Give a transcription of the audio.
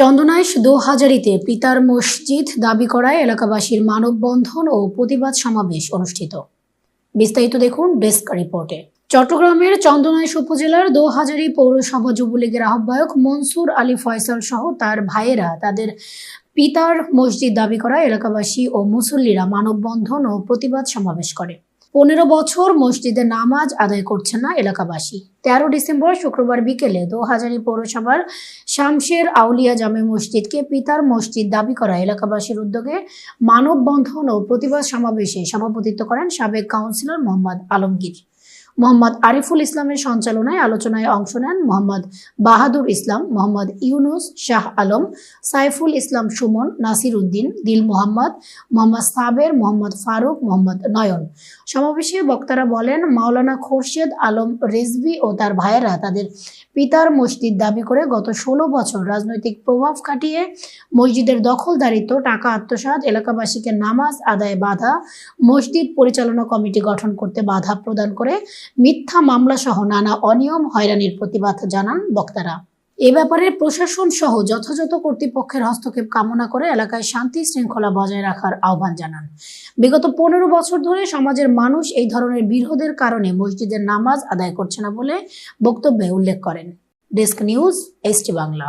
চন্দনাইশ দো হাজারিতে পিতার মসজিদ দাবি করায় এলাকাবাসীর মানববন্ধন ও প্রতিবাদ সমাবেশ অনুষ্ঠিত। বিস্তারিত দেখুন ডেস্ক রিপোর্টে। চট্টগ্রামের চন্দনাইশ উপজেলার দোহাজারি পৌরসভা যুবলীগের আহ্বায়ক মনসুর আলী ফয়সাল সহ তার ভাইয়েরা তাদের পিতার মসজিদ দাবি করা এলাকাবাসী ও মুসল্লিরা মানববন্ধন ও প্রতিবাদ সমাবেশ করে। পনেরো বছর মসজিদে নামাজ আদায় করছে না এলাকাবাসী। তেরো ডিসেম্বর শুক্রবার বিকেলে দোহাজারি পৌরসভার শামশের আউলিয়া জামে মসজিদকে পিতার মসজিদ দাবি করা এলাকাবাসীর উদ্যোগে মানববন্ধন ও প্রতিবাদ সমাবেশে সভাপতিত্ব করেন সাবেক কাউন্সিলর মোহাম্মদ আলমগীর। মোহাম্মদ আরিফুল ইসলামের সঞ্চালনায় আলোচনায় অংশ নেন মোহাম্মদ বাহাদুর ইসলাম, মোহাম্মদ ইউনুস, শাহ আলম, সাইফুল ইসলাম সুমন, নাসির উদ্দিন, দিল মোহাম্মদ মোহাম্মদ সাবের মোহাম্মদ ফারুক, মোহাম্মদ নয়ন। সমাবেশে বক্তারা বলেন, মাওলানা খোরশেদ আলম রেজভি ও তার ভাইয়েরা তাদের পিতার মসজিদ দাবি করে গত ষোলো বছর রাজনৈতিক প্রভাব কাটিয়ে মসজিদের দখলদারিত্ব টাকা আত্মসাৎ, এলাকাবাসীকে নামাজ আদায় বাধা, মসজিদ পরিচালনা কমিটি গঠন করতে বাধা প্রদান করে মিথ্যা মামলা সহ নানা অনিয়ম হয়রানির প্রতিবাদ জানান বক্তারা। এ ব্যাপারে প্রশাসন সহ যথাযথ কর্তৃপক্ষের হস্তক্ষেপ কামনা করে এলাকায় শান্তি শৃঙ্খলা বজায় রাখার আহ্বান জানান। বিগত পনেরো বছর ধরে সমাজের মানুষ এই ধরনের বিরোধের কারণে মসজিদের নামাজ আদায় করছে না বলে বক্তব্যে উল্লেখ করেন। Desk news, ST Bangla.